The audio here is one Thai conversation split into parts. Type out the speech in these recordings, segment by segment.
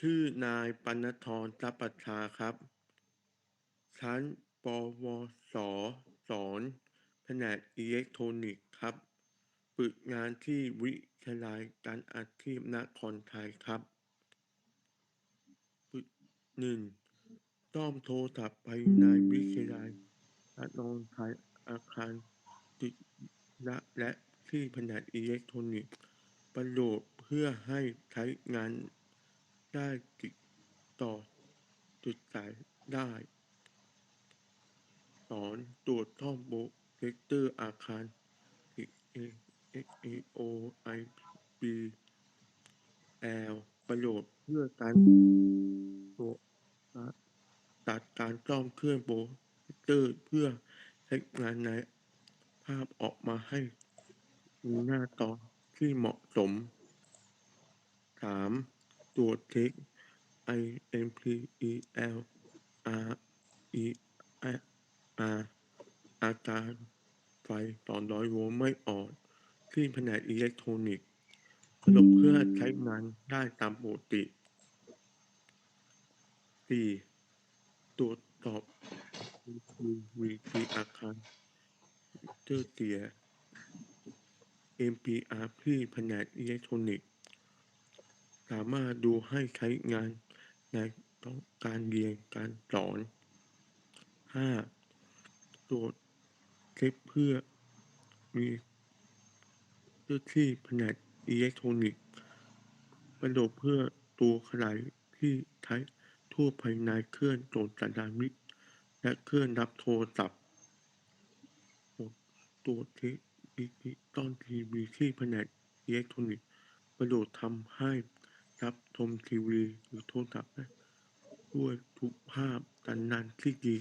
ชื่อนายปณธรทรัพประชาครับ ชั้นปวสสอนแผนกอิเล็กทรอนิกส์ครับ ฝึกงานที่วิทยาลัยการอาชีพนครไทยครับหนึ่งซ่อมโทรศัพท์ภายในวิทยาลัยนครไทยอาคารติดและและที่แผนกอิเล็กทรอนิกส์ประโยชน์เพื่อให้ใช้งาน ได้ติดต่อจุดสายได้สอนตรวจซ่อมโปรเจคเตอร์อาคาร X A O I B L ประโยชน์เพื่อการตรวจตัดการซ่อมเครื่องโปรเจคเตอร์เพื่อใช้งานในภาพออกมาให้มีหน้าจอที่เหมาะสมสาม ตรวเช็ค I M P E L R E R อาการไฟ200โวลต์ไม่ออนที่แผนกอิเล็กทรอนิกส์ระบบเพื่อใช้งานได้ตามปกติ 4. ตรวจสอบ VT อาคารเตอร์เสีย MPR ที่แผนกอิเล็กทรอนิกส์ สามารถดูให้ใช้งานในต้องการเรียนการสอน 5. ตรวจเช็คเพื่อมีเพื่อที่แผนกอิเล็กทรอนิกส์ประโยชน์เพื่อตัวขยายที่ใช้ทั่วภายในเครื่องตรวจสัญญาณมิตรและเครื่องรับโทรศัพท์ตรวจเช็คดิจิตอลทีวีที่แผนกอิเล็กทรอนิกส์ประโยชน์ทำให้ รับชมทีวีหรือโทรศัพท์ได้ด้วยทุกภาพสัญญาณที่ดี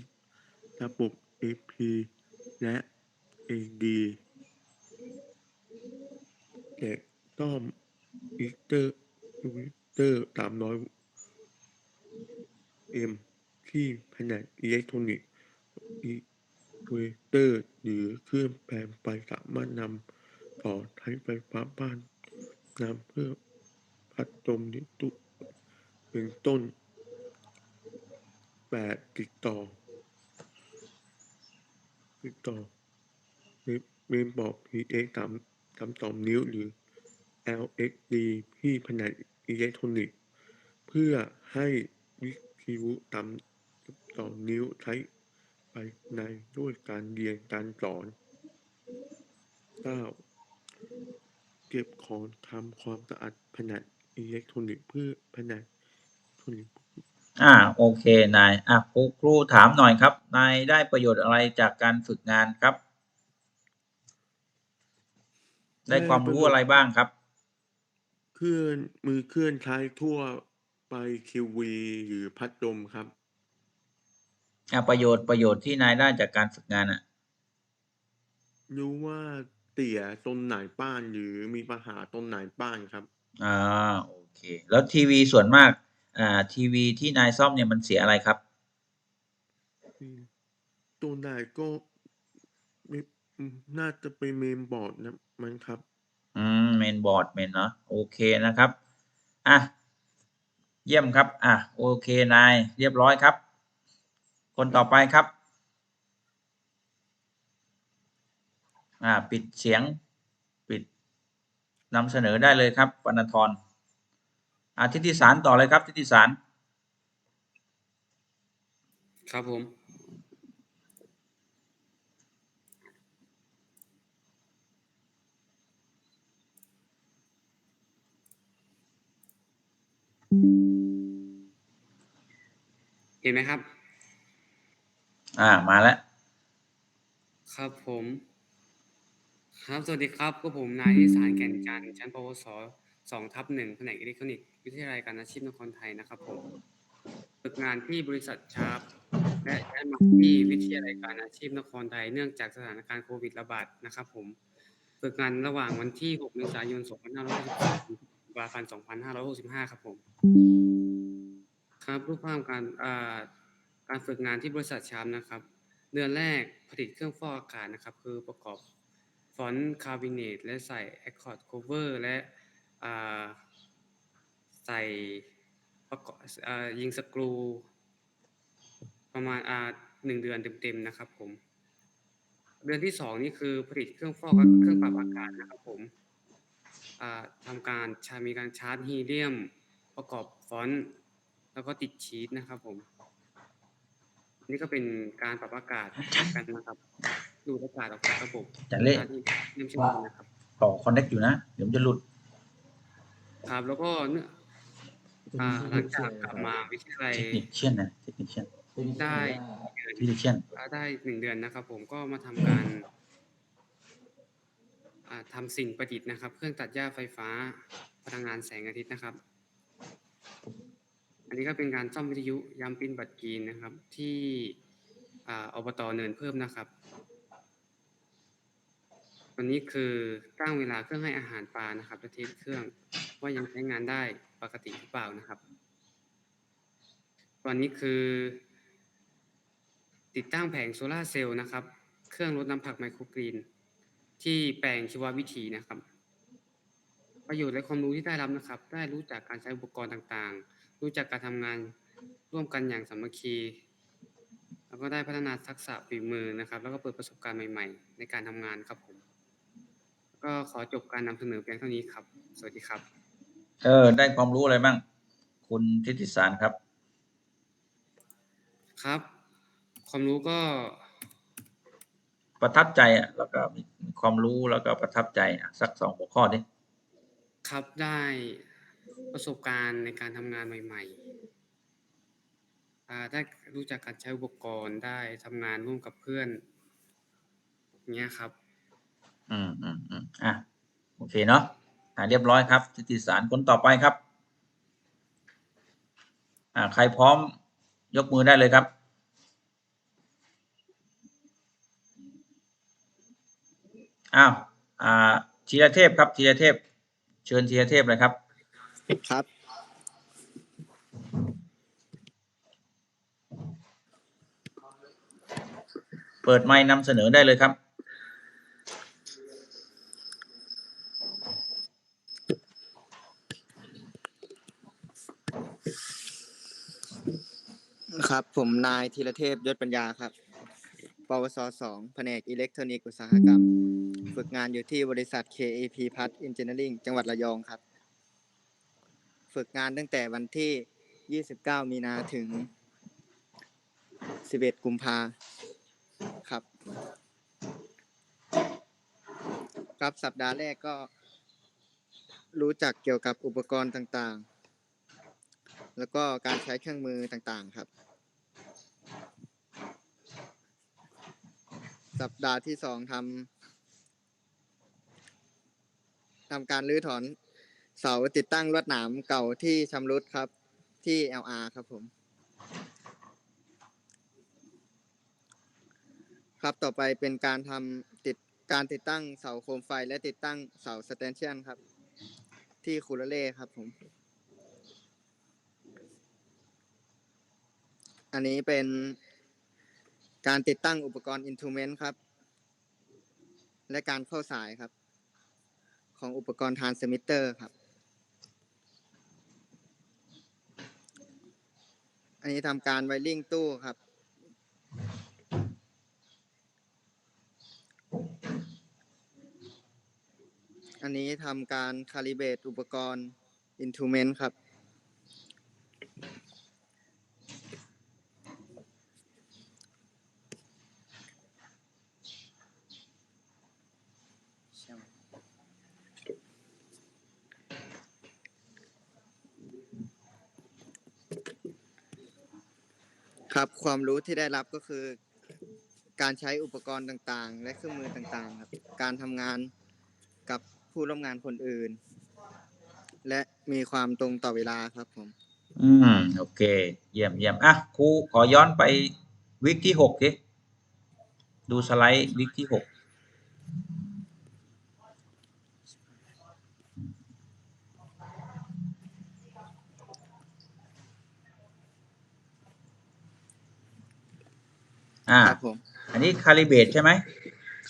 ระบบ AP และ AD แจกต้อมอิเตอร์วิเตอร์สามร้อยเอ็มที่แผนกอิเล็กทรอนิกส์อิเวเตอร์หรือเครื่องแปลงไฟสามารถนำต่อใช้ไฟฟ้าบ้านนำเพื่อ พัดลมนิตุเป็นต้นแปดติดต่อ ติดต่อเมนบอก PX สามสามสองนิ้วหรือ LXD ที่แผนกอิเล็กทรอนิกส์เพื่อให้วิทยุตามสองนิ้วใช้ไปในด้วยการเรียนการสอน 9. เก็บของทำความสะอาดแผนก อิเล็กทรอนิกส์เพื่อแผนกอิเล็กทรอนิกส์อ่าโอเคนายอะครูครูถามหน่อยครับ นายได้ประโยชน์อะไรจากการฝึกงานครับ ได้ความรู้อะไรบ้างครับ เคลื่อนมือเคลื่อนใช้ทั่วไปคิววีหรือพัดลมครับอะประโยชน์ประโยชน์ที่นายได้จากการฝึกงานอะ รู้ว่าเตี่ยตรงไหนป้านหรือมีปัญหาตรงไหนป้านครับ อ่าโอเค แล้วทีวีส่วนมากอ่าทีวีที่นายซ่อมเนี่ยมันเสียอะไรครับตรงไหนก็ไม่อืมน่าจะเป็นเมนบอร์ดนะมันครับ อืมเมนบอร์ดเมนเนาะโอเคนะครับ อะ เยี่ยมครับ อะ โอเคนาย เรียบร้อยครับ คนต่อไปครับ อ่า ปิดเสียงปิด นำเสนอได้เลยครับปนทรอาทิตติสารต่อเลยครับทิตติสารครับผมเห็นไหมครับ อ่า มาแล้ว ครับผม ครับ สวัสดีครับ ก็ผมนายที่สารแก่นจันทร์ชั้นปวสสองทับหนึ่งแผนกอิเล็กทรอนิกส์วิทยาลัยการอาชีพนครไทยนะครับผมฝึกงานที่บริษัทชาร์ปและย้ายมาที่วิทยาลัยการอาชีพนครไทย เนื่องจากสถานการณ์โควิดระบาดนะครับผม ฝึกงานระหว่างวันที่ 6 เมษายน 2563ถึงกุมภาพันธ์2565 ครับผม ครับรูปภาพการอ่าการฝึกงานที่บริษัทชาร์ปนะครับ เดือนแรกผลิตเครื่องฟอกอากาศนะครับ คือประกอบ ฟอนต์คาบิเนตและใส่แอคคอร์ดโคเวอร์และใส่ประกอบยิงสกรูประมาณอ่าหนึ่งเดือนเต็มๆนะครับผม เดือนที่สองนี่คือผลิตเครื่องฟอกเครื่องปรับอากาศนะครับผมทำการชามีการชาร์จฮีเลียมประกอบฟอนต์แล้วก็ติดชีตนะครับผม นี่ก็เป็นการปรับอากาศกันนะครับ ดูดอากาศออกจากระบบจันเล่ชาร์จฮีเลียมเช่นกันนะครับต่อคอนเน็กอยู่นะ เดี๋ยวมันจะหลุด ครับ แล้วก็เนื่องอ่าหลังจากกลับมาวิทยาลัยเทคนิคเชียนนะเทคนิคเชียนได้เทคนิคเชียนได้หนึ่งเดือนนะครับ ผมก็มาทำการอ่าทำสิ่งประดิษฐ์นะครับ เครื่องตัดหญ้าไฟฟ้าพลังงานแสงอาทิตย์นะครับ อันนี้ก็เป็นการซ่อมวิทยุย้ำปิ้นบัตรกรีนนะครับ ที่อ่าอบตเนินเพิ่มนะครับ วันนี้คือตั้งเวลาเครื่องให้อาหารปลานะครับและเทสเครื่องว่ายังใช้งานได้ปกติหรือเปล่านะครับวันนี้คือ ติดตั้งแผงโซลาร์เซลล์นะครับ เครื่องลดน้ำผักไมโครกรีน ที่แปลงชีววิถีนะครับ ประโยชน์และความรู้ที่ได้รับนะครับ ได้รู้จักการใช้อุปกรณ์ต่างๆ รู้จักการทำงานร่วมกันอย่างสามัคคีแล้วก็ได้พัฒนาทักษะฝีมือนะครับ แล้วก็เปิดประสบการณ์ใหม่ ๆ ในการทำงานครับผม ก็ขอจบการนำเสนอเพียงเท่านี้ครับ สวัสดีครับ เออ ได้ความรู้อะไรบ้าง คุณทิติสารครับ ครับ ความรู้ก็ ประทับใจอะ แล้วก็มีมีความรู้แล้วก็ประทับใจอะสักสองหัวข้อดิครับได้ประสบการณ์ในการทำงานใหม่ๆอ่าได้รู้จักการใช้อุปกรณ์ได้ทำงานร่วมกับเพื่อนอย่างเงี้ยครับ อืมอืมอืมอะโอเคเนาะอ่าเรียบร้อยครับทิติสารคนต่อไปครับ อ่า ใครพร้อมยกมือได้เลยครับ อ้าวอ่าธีรเทพครับธีรเทพ เชิญธีรเทพเลยครับ ครับ เปิดไมค์นำเสนอได้เลยครับ ครับ ผมนายธีรเทพยศปัญญาครับ ปวสสองแผนกอิเล็กทรอนิกส์อุตสาหกรรม ฝึกงานอยู่ที่บริษัท KAP p a t Engineering จังหวัดระยองครับ ฝึกงานตั้งแต่วันที่ 29 มีนาถึง 11 กุมภาครับ ครับสัปดาห์แรกก็รู้จักเกี่ยวกับอุปกรณ์ต่างๆ แล้วก็การใช้เครื่องมือต่างๆ ครับ สัปดาห์ที่สองทำทำการรื้อถอนเสาติดตั้งลวดหนามเก่าที่ชำรุดครับ ที่ LR ครับผม ครับต่อไปเป็นการทำติดการติดตั้งเสาโคมไฟและติดตั้งเสาสแตนเชียนครับ ที่คูลเล่ครับผม อันนี้เป็น การติดตั้งอุปกรณ์อินทูเมนต์ครับ และการเข้าสายครับ ของอุปกรณ์ทานสมิเตอร์ครับ อันนี้ทำการไวริ่งตู้ครับ อันนี้ทำการคาลิเบตอุปกรณ์อินทูเมนต์ครับ ความรู้ที่ได้รับก็คือ การใช้อุปกรณ์ต่างๆ และเครื่องมือต่างๆ ครับ การทำงานกับผู้ร่วมงานคนอื่น และมีความตรงต่อเวลาครับผม อืม โอเค เยี่ยมเยี่ยมอะครูขอย้อนไปวิกที่หกดิดูสไลด์วิกที่หก อ่า ครับผมอันนี้คาลิเบตใช่ไหม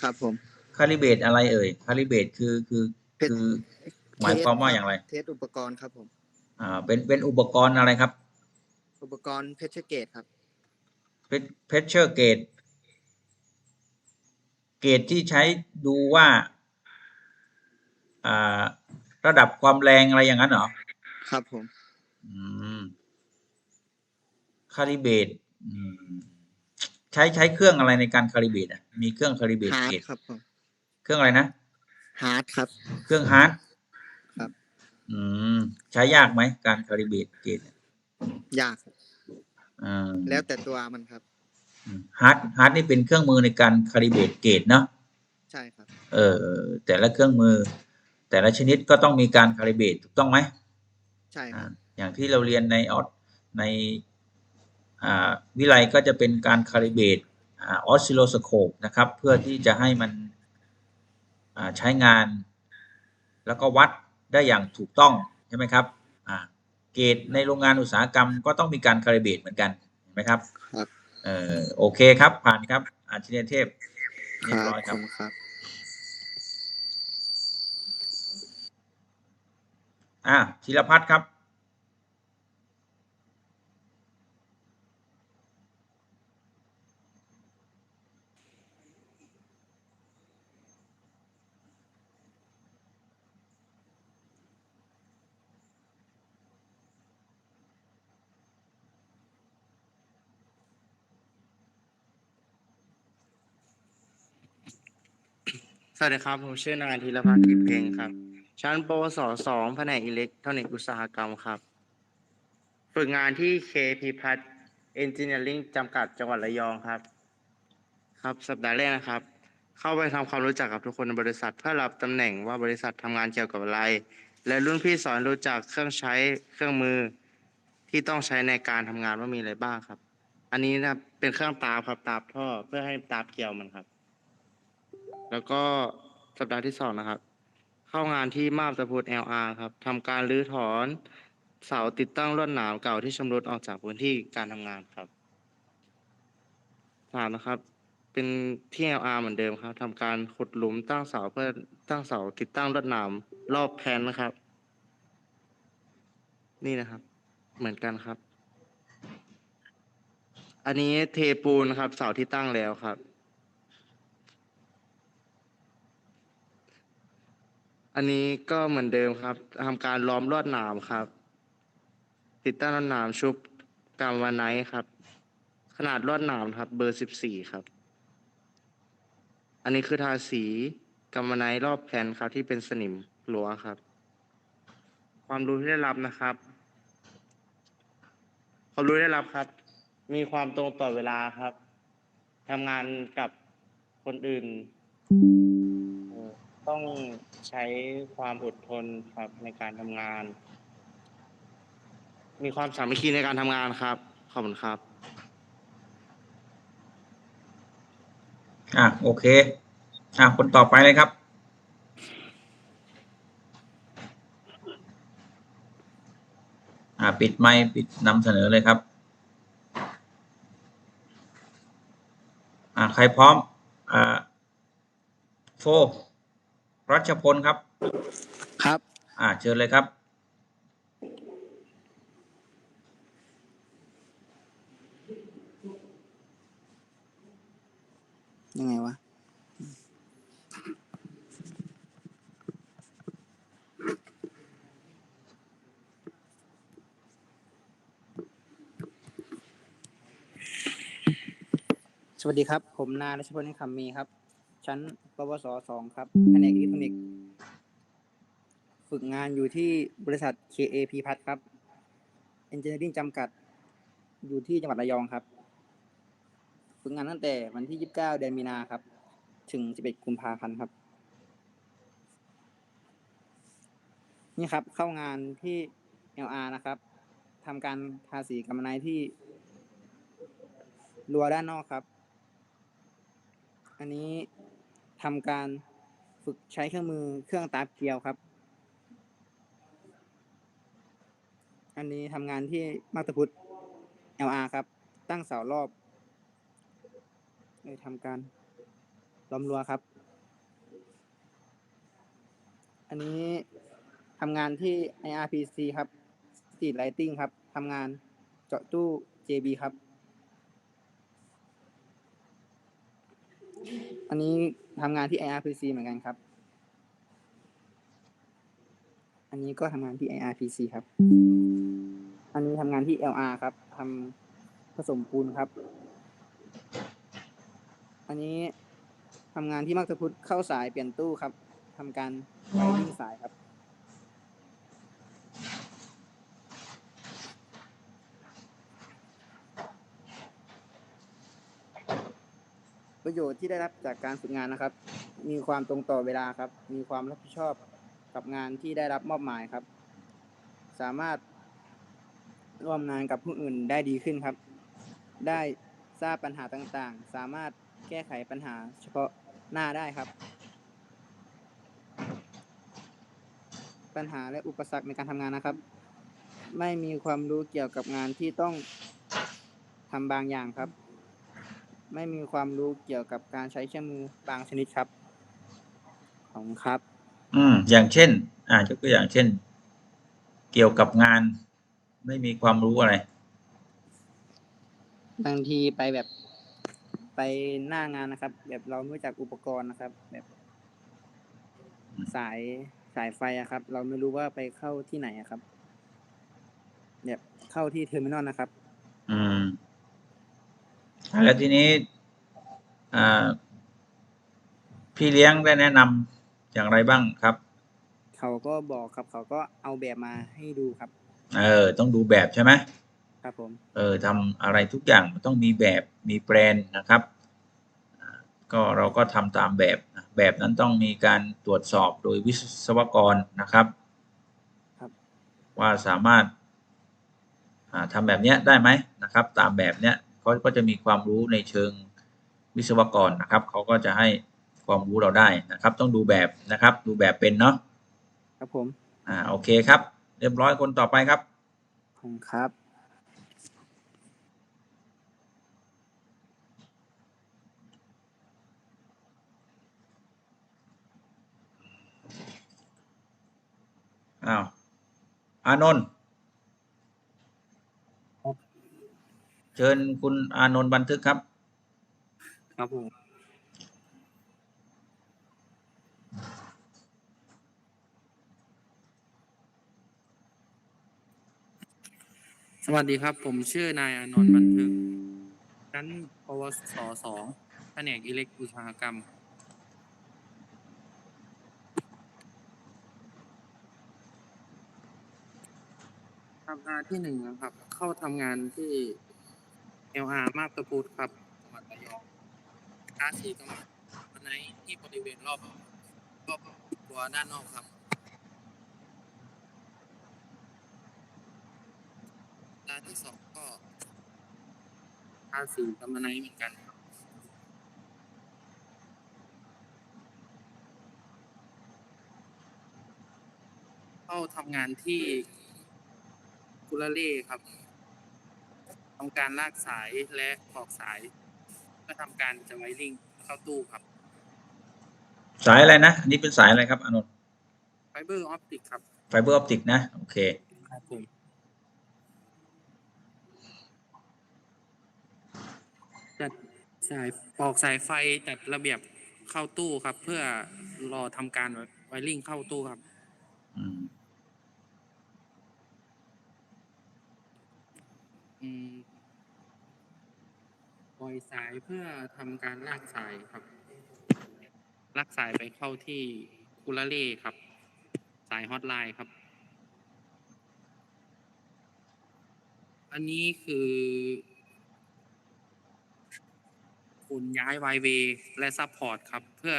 ครับผม คาลิเบตอะไรเอ่ย คาลิเบตคือคือเป็นคือ หมายความว่าอย่างไร เทสอุปกรณ์ครับผม อ่า เป็นเป็นอุปกรณ์อะไรครับ อุปกรณ์เพชรเกตครับเพชเชอร์เกตเกตที่ใช้ดูว่าอ่า ระดับความแรงอะไรอย่างนั้นเหรอ ครับผม อืม คาลิเบตอืม ใช้ใช้เครื่องอะไรในการคาลิเบตอะมีเครื่องคาลิเบตฮาร์เกดตครับผมเครื่องอะไรนะฮาร์ดครับ เครื่องฮาร์ดครับ อืมใช้ยากไหมการคาลิเบตเกตยากครับอ่าแล้วแต่ตัวมันครับฮาร์ดฮาร์ดนี่เป็นเครื่องมือในการคาลิเบตเกตเนาะใช่ครับ เออแต่ละเครื่องมือ แต่ละชนิดก็ต้องมีการคาลิเบตถูกต้องไหมใช่คอ่ารับอย่างที่เราเรียนในออดในอ่า วิไลก็จะเป็นการคาลิเบตออสซิโลสโคปนะครับ เพื่อที่จะให้มันอ่าใช้งาน แล้วก็วัดได้อย่างถูกต้องใช่ไหมครับอ่าเกตในโรงงานอุตสาหกรรมก็ต้องมีการคาลิเบตเหมือนกันเห็นไหมครับครับเออโอเคครับผ่านครับอาชิเนเทพคเรียรับบร้อยขครัอบบคุณครับอ่าธีรพัฒน์ครับ สวัสดีครับ ผมชื่อนายธีรพัฒน์กิจเพ็งครับ ชั้นปวสสองแผนกอิเล็กทรอนิกส์อุตสาหกรรมครับ ฝึกงานที่ KP พัฒน์เอนจิเนียริ่งจำกัดจังหวัดระยองครับ ครับสัปดาห์แรกนะครับ เข้าไปทำความรู้จักกับทุกคนในบริษัทเพื่อรับตำแหน่งว่าบริษัททำงานเกี่ยวกับอะไร และรุ่นพี่สอนรู้จักเครื่องใช้เครื่องมือที่ต้องใช้ในการทำงานว่ามีอะไรบ้างครับ อันนี้นะครับเป็นเครื่องตาครับตาท่อเพื่อให้ตาเกี่ยวมันครับ แล้วก็สัปดาห์ที่สองนะครับ เข้างานที่มาบตะพุด LR ครับทำการรื้อถอนเสาติดตั้งลวดหนามเก่าที่ชำรุดออกจากพื้นที่การทำงานครับสามนะครับ เป็นที่ LR เหมือนเดิมครับทำการขุดหลุมตั้งเสาเพื่อตั้งเสาติดตั้งลวดหนามรอบแผ่นนะครับ นี่นะครับ เหมือนกันครับ อันนี้เทปูนครับ เสาที่ตั้งแล้วครับ อันนี้ก็เหมือนเดิมครับทำการล้อมลวดหนามครับ ติดตั้งลวดหนามชุบกามวาไนท์ครับ ขนาดลวดหนามครับ เบอร์สิบสี่ครับ อันนี้คือทาสีกามวาไนท์รอบแผ่นครับ ที่เป็นสนิมรั้วครับ ความรู้ที่ได้รับนะครับ ความรู้ที่ได้รับครับ มีความตรงต่อเวลาครับทำงานกับคนอื่น ต้องใช้ความอดทนครับในการทำงาน มีความสามัคคีในการทำงานครับ ขอบคุณครับ อะโอเค อะคนต่อไปเลยครับ อะปิดไมค์ปิดนำเสนอเลยครับ อะใครพร้อม อ่าโฟ รัชพลครับ ครับ อ่าเชิญเลยครับ ยังไงวะ สวัสดีครับ ผมนายรัชพลนิคำมีครับ ชั้น ปวสสองครับ แผนกอิเล็กทรอนิกส์ ฝึกงานอยู่ที่บริษัท KAP พัทครับ Engineering จำกัด อยู่ที่จังหวัดระยองครับ ฝึกงานตั้งแต่วันที่ 29 เดือนมีนาครับ ถึง 11 กุมภาพันธ์ครับ นี่ครับ เข้างานที่ LR นะครับทำการทาสีกำมะไนที่รั้วด้านนอกครับ อันนี้ ทำการฝึกใช้เครื่องมือเครื่องตาบเกลียวครับ อันนี้ทำงานที่มาตาพุทธ LR ครับ ตั้งเสารอบเลยทำการล้อมรั้วครับ อันนี้ทำงานที่ IRPC ครับ Street Lighting ครับทำงานเจาะตู้ JB ครับ อันนี้ทำงานที่ IRPC เหมือนกันครับ อันนี้ก็ทำงานที่ IRPC ครับ อันนี้ทำงานที่ LR ครับทำผสมปูนครับ อันนี้ทำงานที่มักจะพุทธเข้าสายเปลี่ยนตู้ครับทำการไวริ่งสายครับ ประโยชน์ที่ได้รับจากการฝึกงานนะครับ มีความตรงต่อเวลาครับ มีความรับผิดชอบกับงานที่ได้รับมอบหมายครับ สามารถร่วมงานกับผู้อื่นได้ดีขึ้นครับ ได้ทราบปัญหาต่างๆ สามารถแก้ไขปัญหาเฉพาะหน้าได้ครับ ปัญหาและอุปสรรคในการทำงานนะครับ ไม่มีความรู้เกี่ยวกับงานที่ต้องทำบางอย่างครับ ไม่มีความรู้เกี่ยวกับการใช้เครื่องมือบางชนิดครับของครับ อืม อย่างเช่น อ่ายกตัวอย่างเช่น เกี่ยวกับงาน ไม่มีความรู้อะไร บางทีไปแบบไปหน้างานนะครับ แบบเราไม่รู้จักอุปกรณ์นะครับ แบบ สายสายไฟอะครับ เราไม่รู้ว่าไปเข้าที่ไหนอะครับ แบบเข้าที่เทอร์มินอลนะครับอืมอ่า แล้วทีนี้อ่าพี่เลี้ยงได้แนะนำอย่างไรบ้างครับ เขาก็บอกครับเขาก็เอาแบบมาให้ดูครับ เออ ต้องดูแบบใช่ไหมครับผม เออทำอะไรทุกอย่างมันต้องมีแบบมีแปลนนะครับอ่าก็เราก็ทำตามแบบนะแบบนั้นต้องมีการตรวจสอบโดยวิศวกรนะครับครับ ว่าสามารถอ่าทำแบบเนี้ยได้ไหมนะครับ ตามแบบเนี้ย เขาก็จะมีความรู้ในเชิงวิศวกรนะครับเขาก็จะให้ความรู้เราได้นะครับ ต้องดูแบบนะครับ ดูแบบเป็นเนาะครับผมอ่าโอเคครับ เรียบร้อยคนต่อไปครับขอบคุณครับอ้าวอานนท์ เชิญคุณอานนท์บันทึกครับ ครับผมสวัสดีครับ ผมชื่อนายอานนท์บันทึกชั้นปวสสองแผนกอิเล็กอุตสาหกรรม ทำงานที่หนึ่งนะครับ เข้าทำงานที่ LR มาบตะพุดครับจังหวัดระยองค้าสีกำลังวันไหนที่บริเวณรอบรอบตัวด้านนอกครับร้านที่สองก็ทาสีกับมาไนเหมือนกันครับเข้าทำงานที่กุลาเล่ครับ ทำการลากสายและปอกสายเพื่อทำการจะไวริ่งเข้าตู้ครับสายอะไรนะ อันนี้เป็นสายอะไรครับอานนท์ไฟเบอร์ออปติกครับไฟเบอร์ออปติกนะ โอเค ครับผมจัดสายปอกสายไฟจัดระเบียบเข้าตู้ครับ เพื่อรอทำการไวริ่งเข้าตู้ครับ อืม อืม ปล่อยสายเพื่อทำการลากสายครับ ลากสายไปเข้าที่คูลาเล่ครับ สายฮอตไลน์ครับ อันนี้คือขนย้าย y w a y และซัพพอร์ตครับ เพื่อ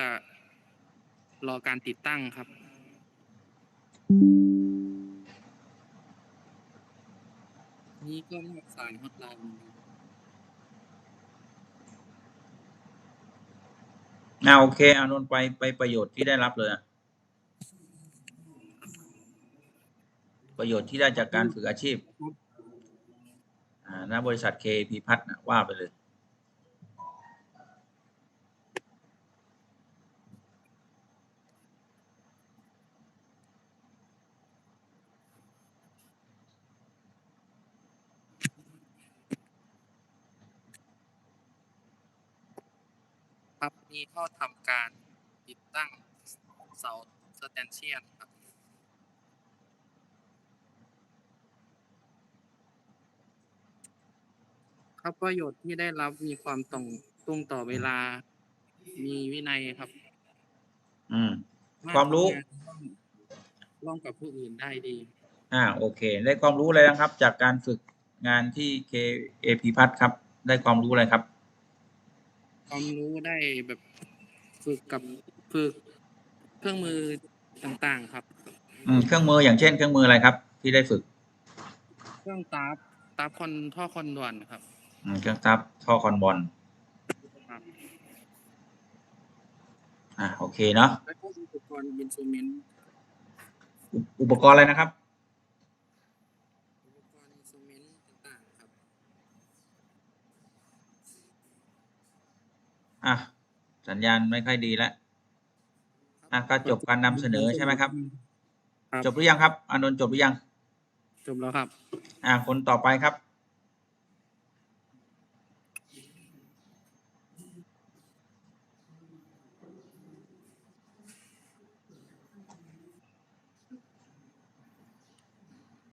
รอการติดตั้งครับ นี่ก็มอบสายฮอตไลน์อ่าโอเคอานนท์ไปไปประโยชน์ที่ได้รับเลยอะประโยชน์ที่ได้จากการฝึกอาชีพอ่าณบริษัทเคพัฒน์นะว่าไปเลย มีข้อทำการติดตั้งเสาสแตนเชียนครับครับประโยชน์ที่ได้รับมีความตรงตรงต่อเวลา มีวินัยครับอืม ความรู้ทำงานร่วมกับผู้อื่นได้ดี อ่า โอเค ได้ความรู้อะไรนะครับ จากการฝึกงานที่ KAP พัฒครับ ได้ความรู้อะไรครับ ความรู้ได้แบบฝึกกับฝึกเครื่องมือต่างๆครับ อืมเครื่องมืออย่างเช่นเครื่องมืออะไรครับ ที่ได้ฝึก เครื่องตาร์ฟตาร์ฟคอนท่อคอนด่วนครับ อืมเครื่องซับท่อคอนบอลครับ อ่าโอเคเนาะแล้วก็อุปกรณ์อินสตูเมนต์อุอุปกรณ์อะไรนะครับ อุปกรณ์อินสตูเมนต์ต่างๆครับ อะสัญญาณไม่ค่อยดีแล้วอะก็จบการนำเสนอใช่ไหมครับ ครับ จบหรือยังครับอานนท์จบหรือยัง จบแล้วครับ อะคนต่อไปครับ